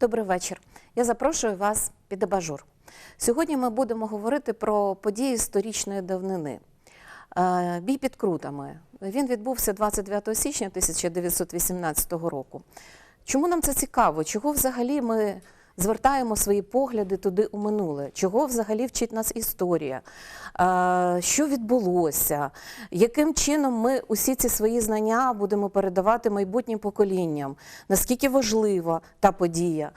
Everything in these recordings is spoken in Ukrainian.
Добрий вечір. Я запрошую вас під абажур. Сьогодні ми будемо говорити про події сторічної давнини. Е, Бій під крутами. Він відбувся 29 січня 1918 року. Чому нам це цікаво? Чого взагалі ми звертаємо свої погляди туди у минуле? Чого взагалі вчить нас історія? Що відбулося? Яким чином ми усі ці свої знання будемо передавати майбутнім поколінням? Наскільки важлива та подія?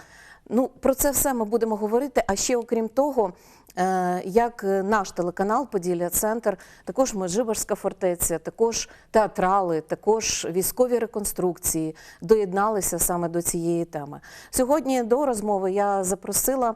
Ну, про це все ми будемо говорити. А ще окрім того, як наш телеканал Поділля Центр, також Межиборська фортеця, також театрали, також військові реконструкції доєдналися саме до цієї теми. Сьогодні до розмови я запросила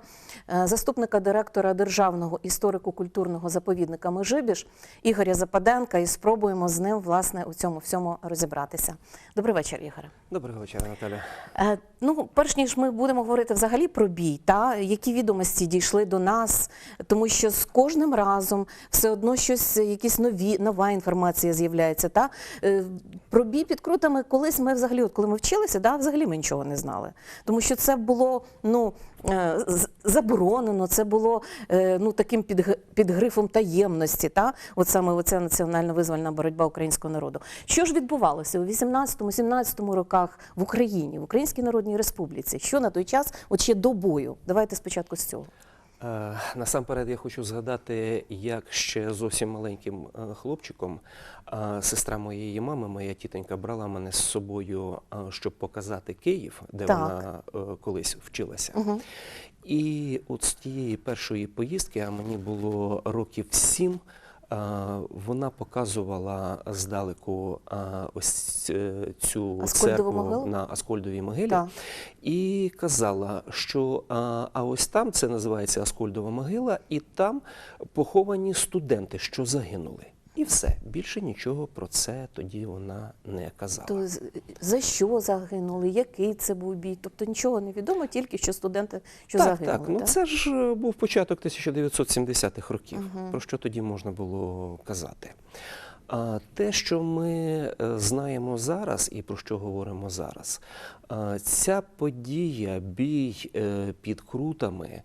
е, заступника директора Державного історико-культурного заповідника Межибіж Ігоря Западенка і спробуємо з ним власне у цьому всьому розібратися. Добрий вечір, Ігоре. Доброго вечора, Наталя. Е, Ну, перш ніж ми будемо говорити взагалі про бій, та які відомості дійшли до нас, тому що з кожним разом все одно щось, якісь нові нова інформація з'являється. Та Е, про бій під крутами колись ми взагалі, от коли ми вчилися, да, взагалі ми нічого не знали, тому що це було ну е, заборонено, це було е, ну таким під, під грифом таємності. Та от саме оця національно визвольна боротьба українського народу. Що ж відбувалося у 18-17 роках в Україні, в Українській Народній Республіці? Що на той час, от ще до бою? Давайте спочатку з цього. Е, Насамперед я хочу згадати, як ще зовсім маленьким е, хлопчиком е, сестра моєї мами, моя тітонька, брала мене з собою, щоб показати Київ, де Так. вона колись вчилася. Угу. І от з тієї першої поїздки, а мені було років сім, вона показувала здалеку ось е, цю Аскольдову церкву могилу? на Аскольдовій могилі. да. І казала, що а ось там це називається Аскольдова могила, і там поховані студенти, що загинули. І все більше нічого про це тоді вона не казала. То за що загинули? Який це був бій? Тобто нічого не відомо, тільки що студенти що так, загинули. так. Ну це ж е, був початок 1970-х років. Про що тоді можна було казати? А те, що ми е, знаємо зараз і про що говоримо зараз, ця подія, бій е, під крутами, е,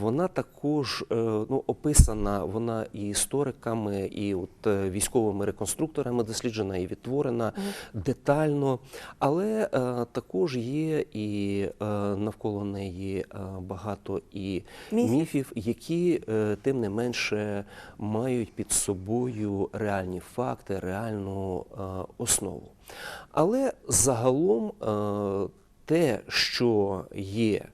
вона також ну, описана, вона і істориками, і от військовими реконструкторами досліджена і відтворена детально, але також є і навколо неї багато і Міфів. які тим не менше мають під собою реальні факти, реальну е, основу. Але загалом е, те, що є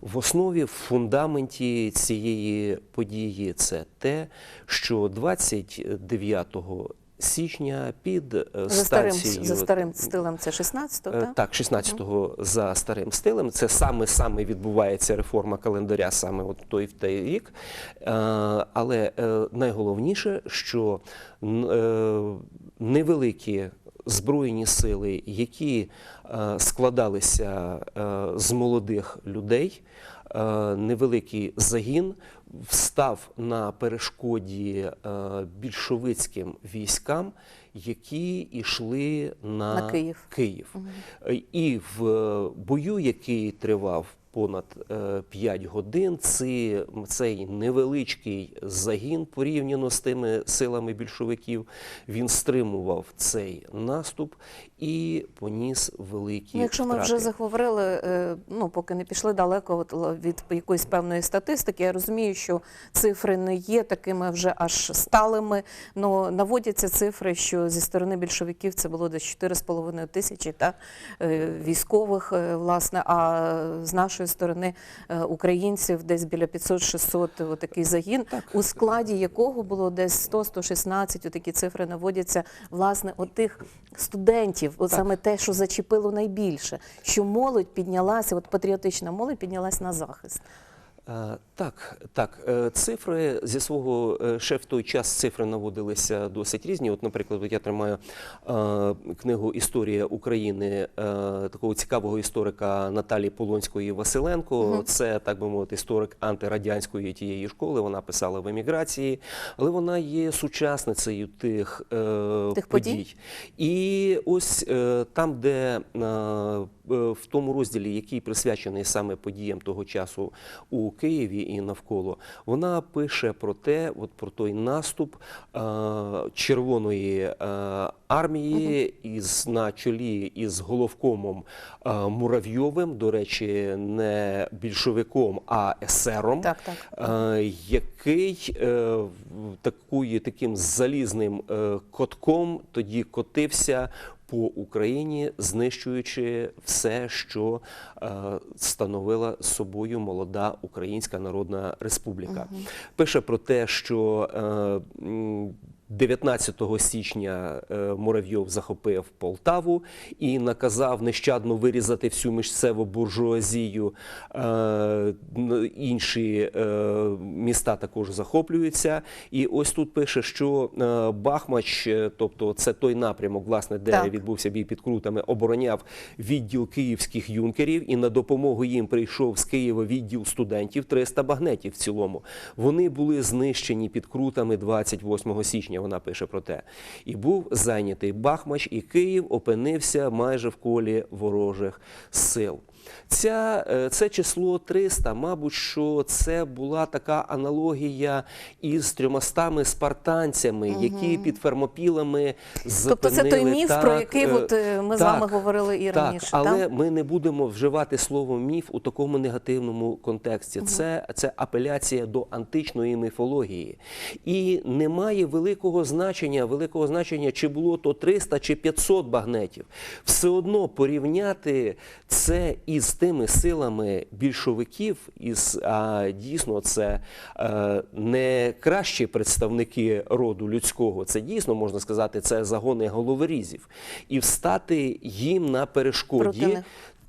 в основі, в фундаменті цієї події, це те, що 29 січня під е, за старим, станцією за старим стилем це 16-го, Е, так? Так, 16-го за старим стилем. Це саме саме відбувається реформа календаря саме от той в той рік. Е, Але найголовніше, що невеликі збройні сили, які складалися з молодих людей, невеликий загін встав на перешкоді е, більшовицьким військам, які йшли на, На Київ. Київ. Е, І в е, бою, який тривав понад 5 годин, ці, цей невеличкий загін порівняно з тими силами більшовиків, він стримував цей наступ і поніс великі Ну, якщо ми вже заговорили, е, ну поки не пішли далеко від якоїсь певної статистики, я розумію, що цифри не є такими вже аж сталими. Ну наводяться цифри, що зі сторони більшовиків це було десь 4,5 тисячі та е, військових, е, власне. А з нашої сторони українців десь біля 500-600 отакий загін, у складі якого було десь 100-116, отакі цифри наводяться власне от тих студентів, от саме те, що зачепило найбільше, що молодь піднялася, от патріотична молодь піднялась на захист. Так, так. Е, Цифри зі свого е, ще в той час цифри наводилися досить різні. От, наприклад, я тримаю книгу Історія України е, такого цікавого історика Наталії Полонської Василенко. Це так би мовити, історик антирадянської тієї школи. Вона писала в еміграції, але вона є сучасницею тих, Тих подій? І ось там, де в тому розділі, який присвячений саме подіям того часу у Києві і навколо, вона пише про те, от про той наступ е, Червоної е, армії із на чолі із головкомом е, Муравйовим, до речі, не більшовиком, а есером Так, так. е, який е, такою, таким залізним е, котком тоді котився по Україні, знищуючи все, що е, становила собою молода Українська Народна Республіка. Пише про те, що е, 19 січня е, Муравйов захопив Полтаву і наказав нещадно вирізати всю місцеву буржуазію. Е, інші е, міста також захоплюються. І ось тут пише, що Бахмач, тобто це той напрямок, власне, де Так. відбувся бій під крутами, обороняв відділ київських юнкерів, і на допомогу їм прийшов з Києва відділ студентів 300 багнетів в цілому. Вони були знищені під крутами 28 січня. Вона пише про те. І був зайнятий Бахмач, і Київ опинився майже в колі ворожих сил. Ця, е, це число 300, мабуть, що це була така аналогія із трьомастами спартанцями, які під Фермопілами Тобто це той міф, так, про який е, от, е, ми з вами говорили і так, раніше. але так? ми не будемо вживати слово міф у такому негативному контексті. Це, це апеляція до античної міфології. І немає великого значення, великого значення, чи було то 300 чи 500 багнетів. Все одно порівняти це із тими силами більшовиків, із а, дійсно це е, не кращі представники роду людського. Це дійсно можна сказати, це загони головорізів. І встати їм на перешкоді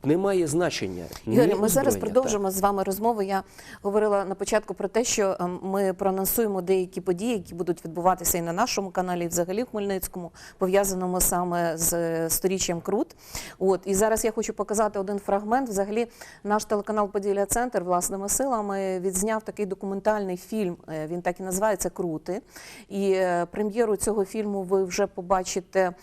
Немає значення. Ні ми зараз продовжимо з вами розмову. Я говорила на початку про те, що ем, ми проанонсуємо деякі події, які будуть відбуватися і на нашому каналі, і взагалі в Хмельницькому, пов'язаному саме з е, сторіччям Крут. От і зараз я хочу показати один фрагмент. Взагалі, наш телеканал Поділля Центр власними силами відзняв такий документальний фільм. е, Він так і називається Крути. І е, прем'єру цього фільму ви вже побачите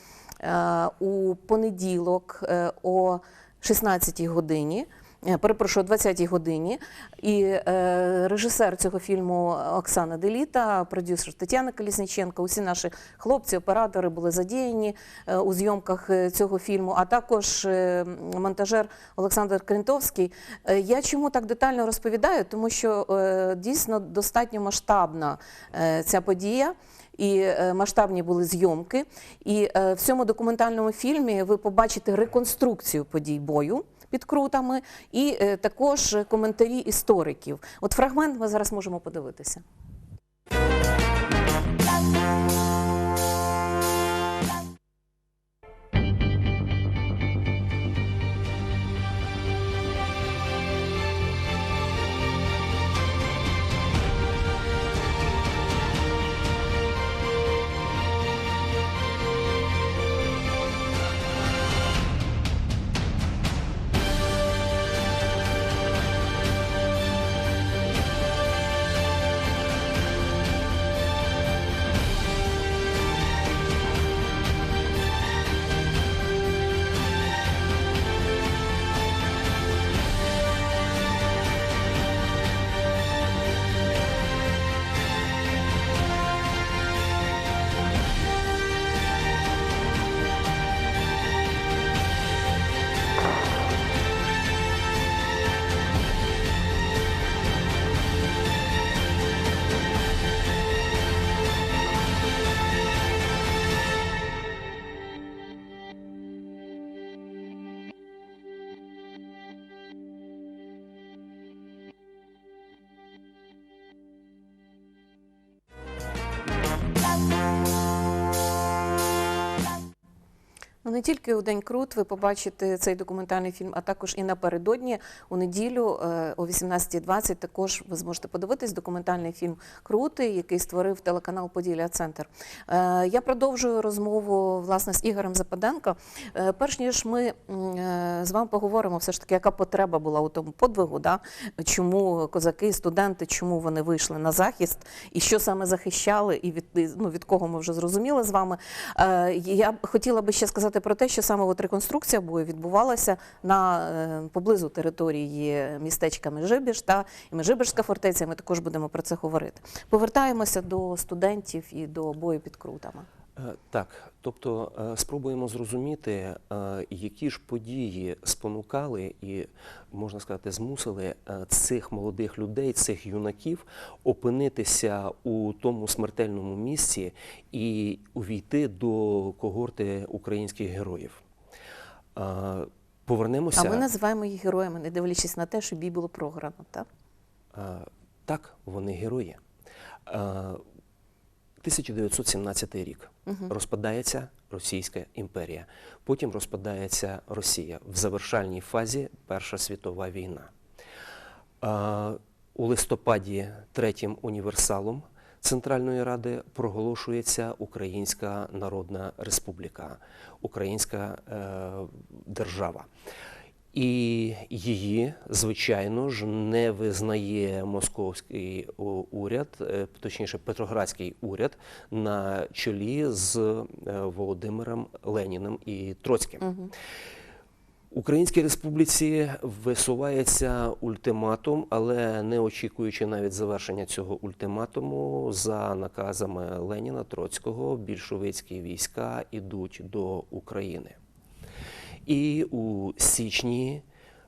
у понеділок о 16-й годині. е, Перепрошую, о 20-й годині. І е, режисер цього фільму Оксана Деліта, продюсер Тетяна Колісніченко, усі наші хлопці, оператори були задіяні е, у зйомках е, цього фільму, а також е, монтажер Олександр Крентовський. Е, я чому так детально розповідаю? Тому що е, дійсно достатньо масштабна е, ця подія і е, масштабні були зйомки. І е, в цьому документальному фільмі ви побачите реконструкцію подій бою. Під крутами і е, також коментарі істориків. От фрагмент ми зараз можемо подивитися. Не тільки у День Крут ви побачите цей документальний фільм, а також і напередодні у неділю е, о 18.20 також ви зможете подивитись документальний фільм Крути, який створив телеканал Поділля Центр. Е, Я продовжую розмову власне з Ігорем Западенко. Е, Перш ніж ми з вами поговоримо, все ж таки, яка потреба була у тому подвигу, да? чому козаки, студенти, чому вони вийшли на захист, і що саме захищали, і від, ну, від кого ми вже зрозуміли з вами. Я хотіла би ще сказати про те, що саме от реконструкція бою відбувалася на е, поблизу території містечка Межибіж та Межибіжська фортеця. Ми також будемо про це говорити. Повертаємося до студентів і до бою під крутами. Е, Так, тобто е, спробуємо зрозуміти, е, які ж події спонукали і, можна сказати, змусили цих молодих людей, цих юнаків опинитися у тому смертельному місці і увійти до когорти українських героїв. Повернемося. А ми називаємо їх героями, не дивлячись на те, що бій було програно. Так? Так, вони герої. Е, 1917 рік розпадається Російська імперія. Потім розпадається Росія. В завершальній фазі Перша світова війна. Е, У листопаді третім універсалом Центральної Ради проголошується Українська Народна Республіка, Українська е, держава. І її, звичайно ж, не визнає московський уряд, е, точніше Петроградський уряд на чолі з е, Володимиром Леніним і Троцьким. Українській республіці висувається ультиматум, але не очікуючи навіть завершення цього ультиматуму, за наказами Леніна Троцького більшовицькі війська йдуть до України. І у січні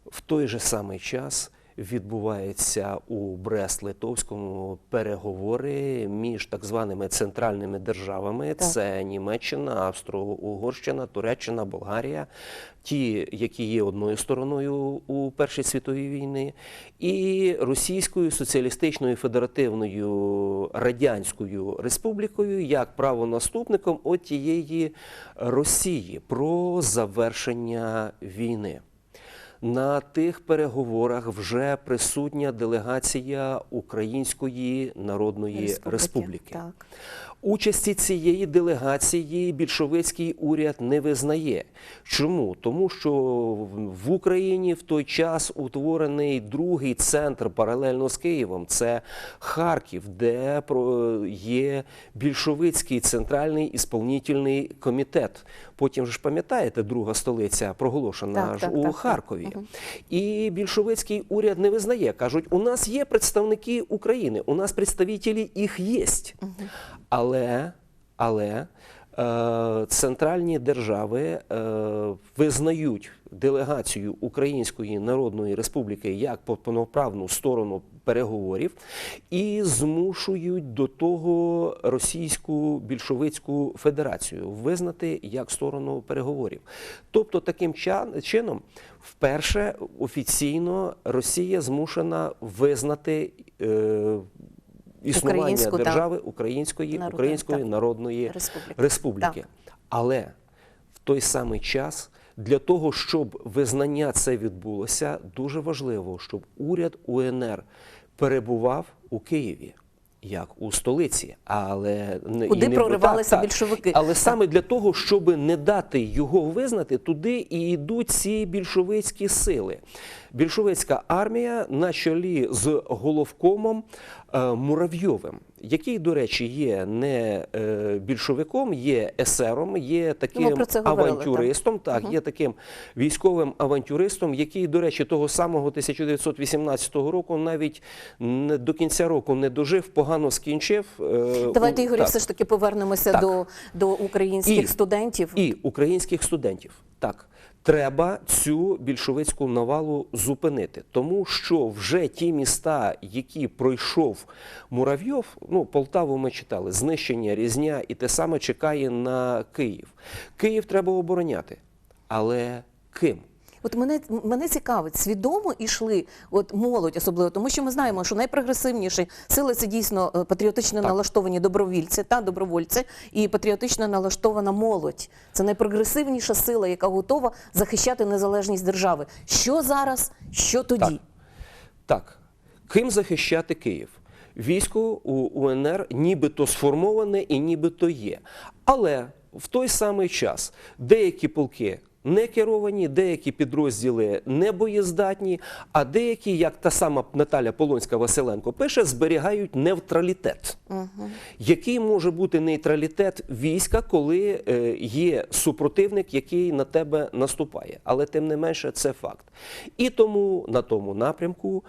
в той же самий час відбуваються у Брест-Литовському переговори між так званими центральними державами: Так. це Німеччина, Австро-Угорщина, Туреччина, Болгарія, ті, які є одною стороною у Першій світовій війни, і Російською соціалістичною федеративною радянською республікою як правонаступником от тієї Росії про завершення війни. На тих переговорах вже присутня делегація Української Народної Республіки. Так. Участі цієї делегації більшовицький уряд не визнає. Чому? Тому що в Україні в той час утворений другий центр паралельно з Києвом це Харків, де є більшовицький центральний ісполнітельний комітет. Потім ж пам'ятаєте, друга столиця проголошена Так, ж так, у так, так. Харкові. І більшовицький уряд не визнає. Кажуть, у нас є представники України, у нас представителі їх є. Але, але е, центральні держави е, визнають делегацію Української Народної Республіки як повноправну сторону переговорів і змушують до того Російську більшовицьку федерацію визнати як сторону переговорів. Тобто, таким чином, вперше офіційно Росія змушена визнати. Е, Існування Українську, держави Української, Української так. Народної Республіки. Республіки. Так. Але в той самий час для того, щоб визнання це відбулося, дуже важливо, щоб уряд УНР перебував у Києві. Як у столиці, але Куди і не проривалися так, так. більшовики. Але саме для того, щоб не дати його визнати, туди і йдуть ці більшовицькі сили. Більшовицька армія на чолі з головкомом е, Муравйовим, який, до речі, є не е, більшовиком, є есером, є таким говорили, авантюристом, так, є таким військовим авантюристом, який, до речі, того самого 1918 року навіть не до кінця року не дожив, погано скінчив. е, Давайте, Ігорі, все ж таки повернемося Так. до, до українських І- студентів. І українських студентів. Так, треба цю більшовицьку навалу зупинити, тому що вже ті міста, які пройшов Муравйов, ну Полтаву ми читали, знищення Різня, і те саме чекає на Київ. Київ треба обороняти, але ким? От мене, мене цікавить, свідомо йшли от молодь, особливо, тому що ми знаємо, що найпрогресивніші сили це дійсно е, патріотично налаштовані добровільці та добровольці, і патріотично налаштована молодь. Це найпрогресивніша сила, яка готова захищати незалежність держави. Що зараз, що тоді? Так. Так, ким захищати Київ? Військо у УНР нібито сформоване і нібито є. Але в той самий час деякі полки не керовані, деякі підрозділи не боєздатні, а деякі, як та сама Наталя Полонська Василенко пише, зберігають невтралітет. Який може бути нейтралітет війська, коли е, є супротивник, який на тебе наступає? Але тим не менше, це факт. І тому на тому напрямку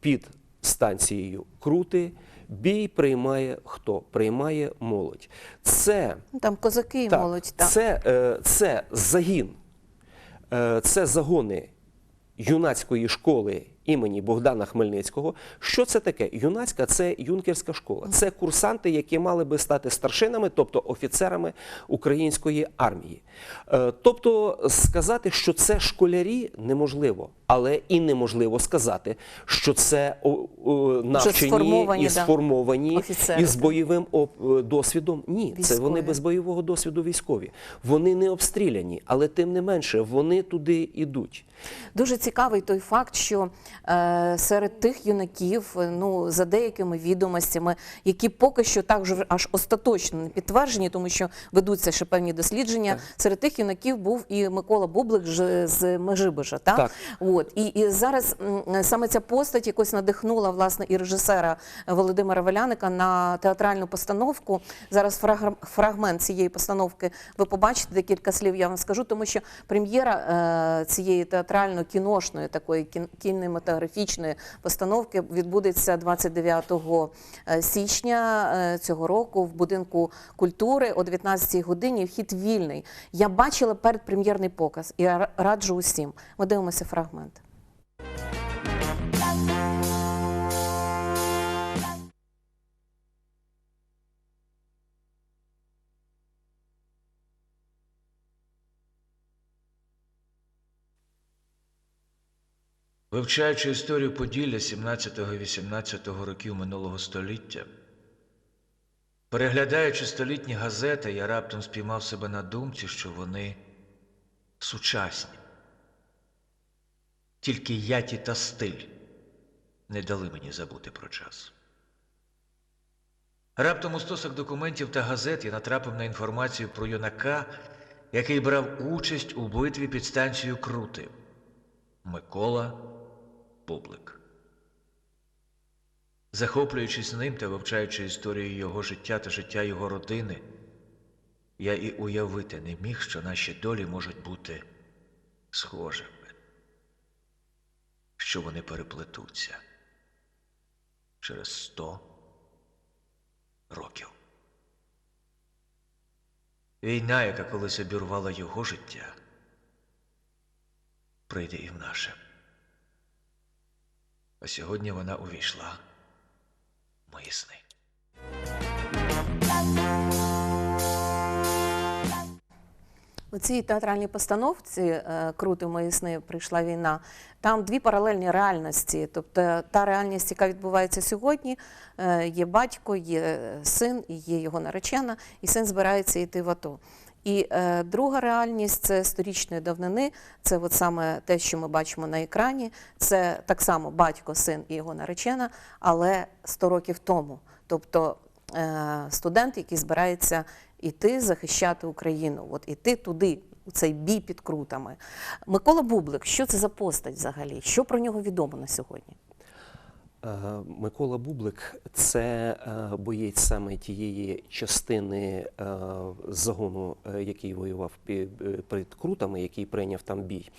під станцією Крути бій приймає хто? Приймає молодь. Це Там козаки і молодь. Так. Це, е, це загін, це загони юнацької школи імені Богдана Хмельницького. Що це таке? Юнацька це юнкерська школа. Це курсанти, які мали би стати старшинами, тобто офіцерами української армії. Е, Тобто сказати, що це школярі, неможливо, але і неможливо сказати, що це навчені сформовані, і да, сформовані офіцери, із так. бойовим оп- досвідом. Ні, це вони без бойового досвіду військові. Вони не обстріляні, але тим не менше вони туди йдуть. Дуже цікавий той факт, що е, серед тих юнаків, е, ну за деякими відомостями, які поки що так вже аж остаточно не підтверджені, тому що ведуться ще певні дослідження. Серед тих юнаків був і Микола Бублик ж- з Межибожа. Так? Так. От і, і зараз саме ця постать якось надихнула власне і режисера Володимира Веляника на театральну постановку. Зараз фрагмент цієї постановки ви побачите декілька слів. Я вам скажу, тому що прем'єра е, цієї театрально-кіношної такої кінематографічної постановки відбудеться 29 е, січня е, цього року в будинку культури о 19 годині. Вхід вільний. Я бачила передпрем'єрний показ і раджу усім. Ми дивимося фрагмент. Вивчаючи історію Поділля 17-18 років минулого століття, переглядаючи столітні газети, я раптом спіймав себе на думці, що вони сучасні. Тільки яті та стиль не дали мені забути про час. Раптом у стосах документів та газет я натрапив на інформацію про юнака, який брав участь у битві під станцією Крути. Микола Бублик. Захоплюючись ним та вивчаючи історію його життя та життя його родини, я і уявити не міг, що наші долі можуть бути схожими, що вони переплетуться через сто років. Війна, яка колись обірвала його життя, прийде і в наше. А сьогодні вона увійшла в мої сни. У цій театральній постановці е, Крути в мої сни прийшла війна. Там дві паралельні реальності. Тобто та реальність, яка відбувається сьогодні, е, є батько, є син, і є його наречена, і син збирається йти в АТО. І е, друга реальність це сторічної давнини. Це от саме те, що ми бачимо на екрані. Це так само батько, син і його наречена, але 100 років тому. Тобто е, студент, який збирається іти захищати Україну, от іти туди, у цей бій під крутами. Микола Бублик, що це за постать взагалі? Що про нього відомо на сьогодні? Е, Микола Бублик це е, боєць саме тієї частини е, загону, який воював перед Крутами, який прийняв там бій,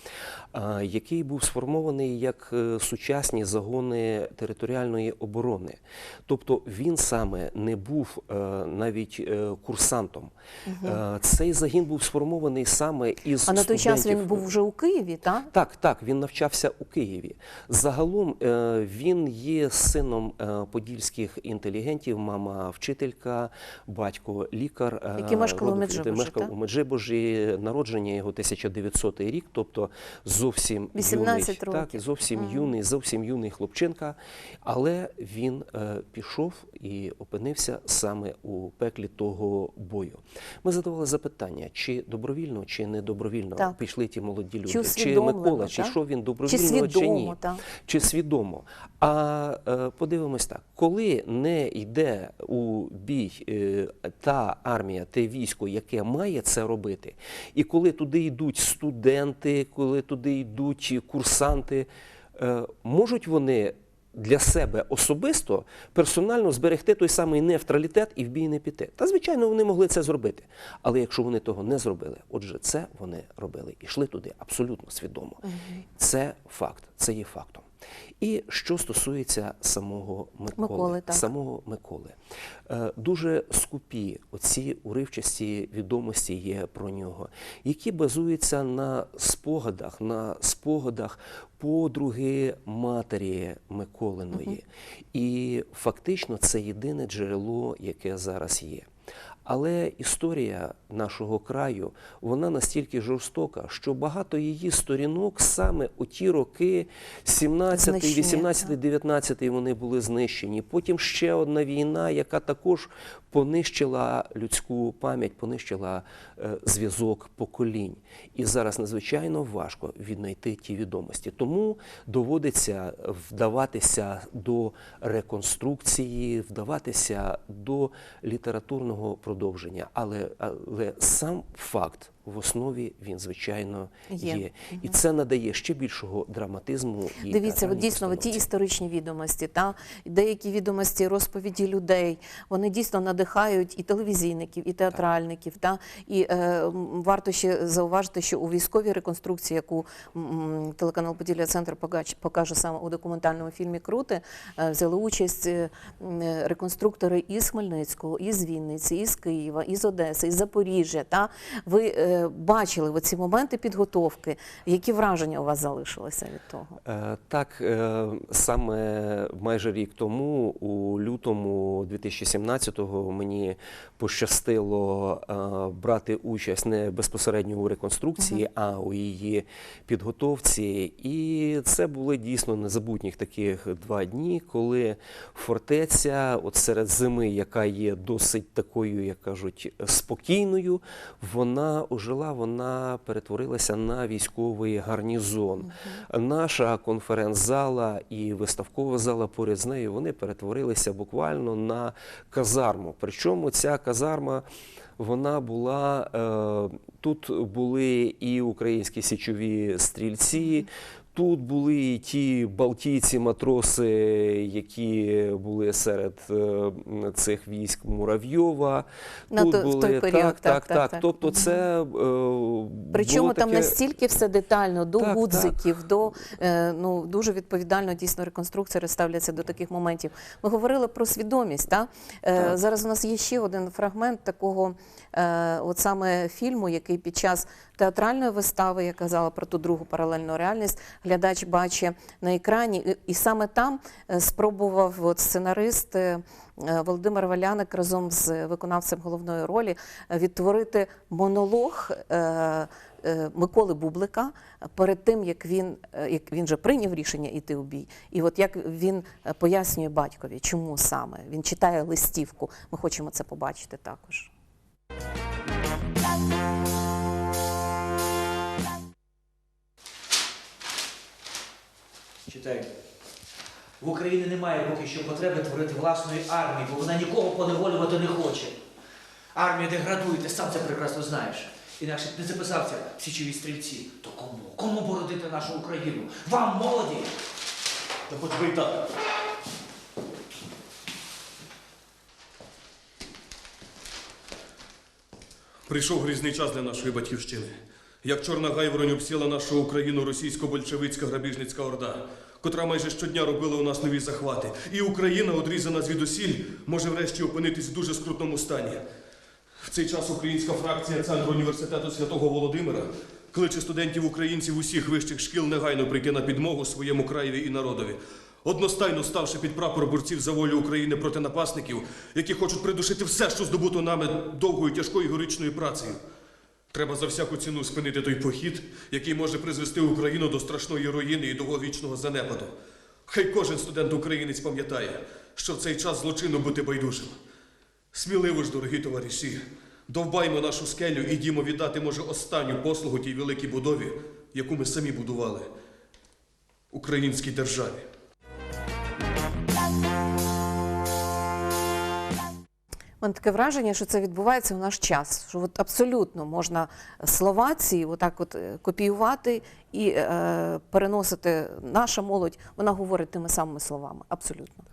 який був сформований як сучасні загони територіальної оборони. Тобто він саме не був навіть курсантом. Е, Цей загін був сформований саме із А на той час він був вже у Києві, так? Так, так, він навчався у Києві. Загалом він є є сином е, подільських інтелігентів, мама вчителька, батько лікар. е, Які мешкали у Меджибожі, мешкав у Меджибожі, народження його 1900 рік, тобто зовсім 18 юний, років. Так, зовсім юний, зовсім юний хлопчинка, але він е, пішов і опинився саме у пеклі того бою. Ми задавали запитання, чи добровільно, чи не добровільно Так. пішли ті молоді люди, Чи чи Микола, чи йшов він Чи добровільно, чи, ні свідомо, так? чи свідомо. А е, подивимось так: коли не йде у бій е, та армія, те військо, яке має це робити, і коли туди йдуть студенти, коли туди йдуть курсанти, е, можуть вони. Для себе особисто персонально зберегти той самий нейтралітет і в бій не піти. Та звичайно, вони могли це зробити. Але якщо вони того не зробили, отже, це вони робили і йшли туди абсолютно свідомо. Це факт, це є фактом. І що стосується самого Миколи, Миколи, так. самого Миколи, Е, дуже скупі оці уривчасті відомості є про нього, які базуються на спогадах, на спогадах подруги матері Миколиної. І фактично це єдине джерело, яке зараз є. Але історія нашого краю вона настільки жорстока, що багато її сторінок саме у ті роки 17, Знищення, 18, так. 19 вони були знищені. Потім ще одна війна, яка також понищила людську пам'ять, понищила е, зв'язок поколінь. І зараз надзвичайно важко віднайти ті відомості. Тому доводиться вдаватися до реконструкції, вдаватися до літературного продовження. Але, але сам факт в основі він звичайно Є. є. І це надає ще більшого драматизму. І Дивіться, от дійсно ті історичні відомості, та деякі відомості розповіді людей, вони дійсно надихають і телевізійників, і театральників. Та і е, варто ще зауважити, що у військовій реконструкції, яку м, телеканал Поділля Центр покаже саме у документальному фільмі Крути, е, взяли участь е, е, реконструктори із Хмельницького, із Вінниці, із Києва, із Одеси, із Запоріжжя. Та ви е, бачили в ці моменти підготовки. Які враження у вас залишилися від того? Е, Так, е, саме майже рік тому, у лютому 2017-го, мені пощастило е, брати участь не безпосередньо у реконструкції, а у її підготовці. І це були дійсно незабутніх таких два дні, коли фортеця, от серед зими, яка є досить такою, як кажуть, спокійною, вона ожила, вона перетворилася на військовий гарнізон. Наша конференц-зала і виставкова зала поряд з нею вони перетворилися буквально на казарму. Причому ця казарма. Вона була е, тут були і українські січові стрільці, тут були і ті балтійці матроси, які були серед е, цих військ Муравйова. На тут той- в той період, так, так, так, так, так. так. Тобто, це е, Причому було там таке... настільки все детально, до Так, гудзиків, до е, ну дуже відповідально дійсно реконструкції ставляться до таких моментів. Ми говорили про свідомість. Та? Так. Зараз у нас є ще один фрагмент такого, от саме фільму, який під час театральної вистави, я казала про ту другу паралельну реальність, глядач бачить на екрані, і, саме там е, спробував от, сценарист. е, е, Володимир Валяник разом з виконавцем головної ролі е, відтворити монолог е, е, Миколи Бублика перед тим, як він, е, як він вже прийняв рішення йти у бій. І от як він е, пояснює батькові, чому саме він читає листівку. Ми хочемо це побачити також. Читай. В Україні немає поки що потреби творити власної армії, бо вона нікого поневолювати не хоче. Армія деградує, ти сам це прекрасно знаєш. Інакше б не записався в січові стрільці. То кому? Кому бородити нашу Україну? Вам, молоді! Та хоч би і так. Прийшов грізний час для нашої батьківщини. Як чорна гайворонь обсіла нашу Україну російсько-большевицька грабіжницька орда, котра майже щодня робила у нас нові захвати. І Україна, одрізана звідусіль, може врешті опинитись в дуже скрутному стані. В цей час українська фракція Центру університету Святого Володимира кличе студентів українців усіх вищих шкіл негайно прийти на підмогу своєму краєві і народові. одностайно ставши під прапор борців за волю України проти напасників, які хочуть придушити все, що здобуто нами довгою тяжкою героїчною працею. Треба за всяку ціну спинити той похід, який може призвести Україну до страшної руїни і довговічного занепаду. Хай кожен студент українець пам'ятає, що в цей час злочинно бути байдужим. Сміливо ж, дорогі товариші, довбаймо нашу скелю і дімо віддати, може, останню послугу тій великій будові, яку ми самі будували українській державі. Мене таке враження, що це відбувається в наш час. Що от абсолютно можна слова ці отак от е, копіювати і е, переносити. Наша молодь, вона говорить тими самими словами. Абсолютно.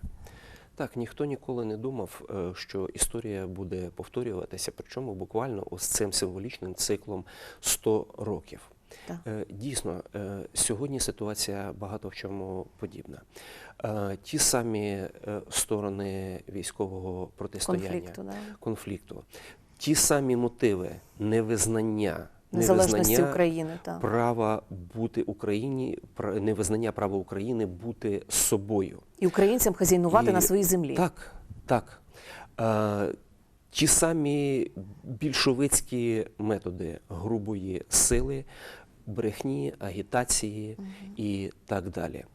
Так, ніхто ніколи не думав, е, що історія буде повторюватися, причому буквально ось цим символічним циклом 100 років. Так. Е, Дійсно, е, сьогодні ситуація багато в чому подібна. Е, Ті самі сторони військового протистояння, Конфлікту, да. конфлікту, ті самі мотиви невизнання, Незалежності України. Так. права бути Україні, невизнання права України бути собою. І українцям хазяйнувати І- на своїй землі. Так, так. Е, ті самі більшовицькі методи грубої сили, брехні, агітації і так далі.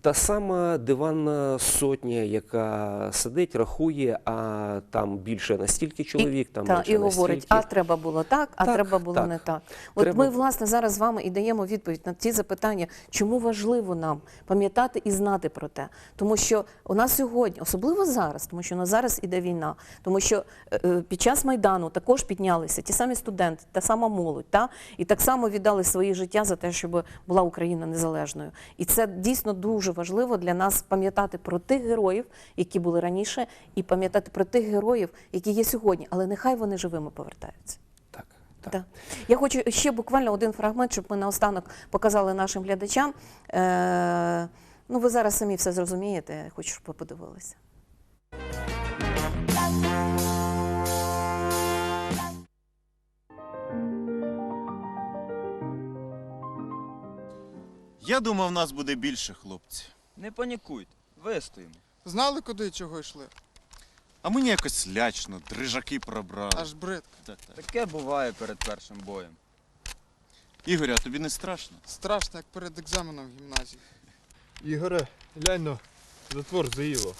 Та сама диванна сотня, яка сидить, рахує, а там більше настільки чоловік, там та, менше і говорить, настільки. а треба було так, а Так, треба було так. не так. От Треба- ми, власне, зараз з вами і даємо відповідь на ті запитання, чому важливо нам пам'ятати і знати про те. Тому що у нас сьогодні, особливо зараз, тому що у нас зараз іде війна, тому що е, е, під час Майдану також піднялися ті самі студенти, та сама молодь, та? і так само віддали свої життя за те, щоб була Україна незалежною. І це дійсно дуже важливо для нас пам'ятати про тих героїв, які були раніше, і пам'ятати про тих героїв, які є сьогодні, але нехай вони живими повертаються. Так, так. Так. Я хочу ще буквально один фрагмент, щоб ми наостанок показали нашим глядачам. Е, ну, ви зараз самі все зрозумієте, хочу, щоб ви подивилися. Я думав, нас буде більше, хлопці. Не панікуйте, вистоїмо. Знали, куди і чого йшли? А мені якось лячно, дрижаки пробрали. Аж брид. Так, так. Таке буває перед першим боєм. Ігоря, тобі не страшно? Страшно, як перед екзаменом в гімназії. Ігоре, глянь но, затвор заїло.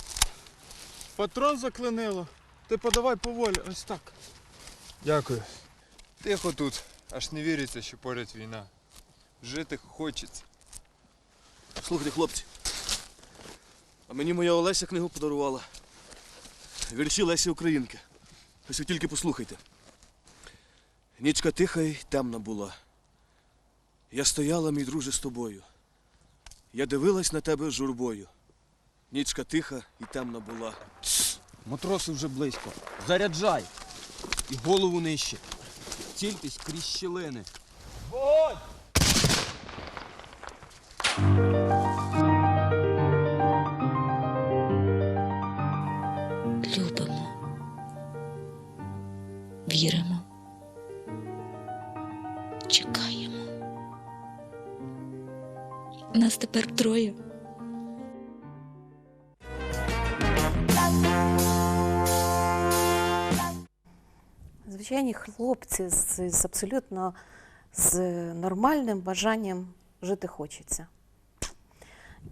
Патрон заклинило. Ти подавай поволі, ось так. Дякую. Тихо тут, аж не віриться, що поряд війна. Жити хочеться. Слухайте, хлопці. А мені моя Олеся книгу подарувала. Вірші Лесі Українки. Ось ви тільки послухайте. Нічка тиха й темна була. Я стояла, мій друже, з тобою. Я дивилась на тебе з журбою. Нічка тиха і темна була. Матроси вже близько. Заряджай! І голову нижче. Цільтесь крізь щілини. любимо, віримо, чекаємо. Нас тепер троє. Звичайні хлопці з, з абсолютно з нормальним бажанням жити хочеться.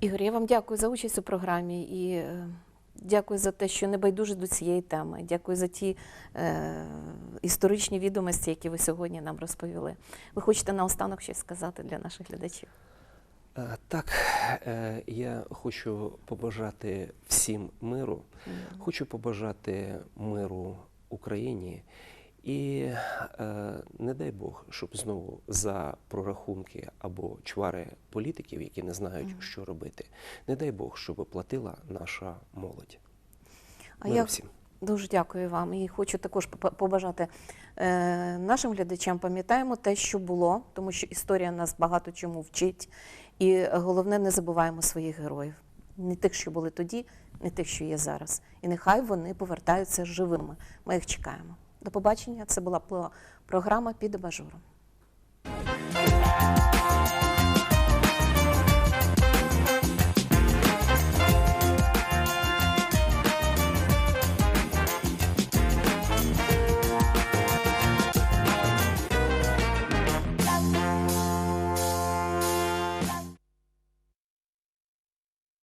Ігор, я вам дякую за участь у програмі і е, дякую за те, що не байдуже до цієї теми. Дякую за ті е, історичні відомості, які ви сьогодні нам розповіли. Ви хочете наостанок щось сказати для наших глядачів? Е, Так, е, я хочу побажати всім миру, хочу побажати миру Україні. І е, не дай Бог, щоб знову за прорахунки або чвари політиків, які не знають, що робити, не дай Бог, щоб платила наша молодь. А Миру я всім. дуже дякую вам і хочу також побажати е, нашим глядачам. Пам'ятаємо те, що було, тому що історія нас багато чому вчить. І головне, не забуваємо своїх героїв. Не тих, що були тоді, не тих, що є зараз. І нехай вони повертаються живими. Ми їх чекаємо. До побачення. Це була програма під абажуром.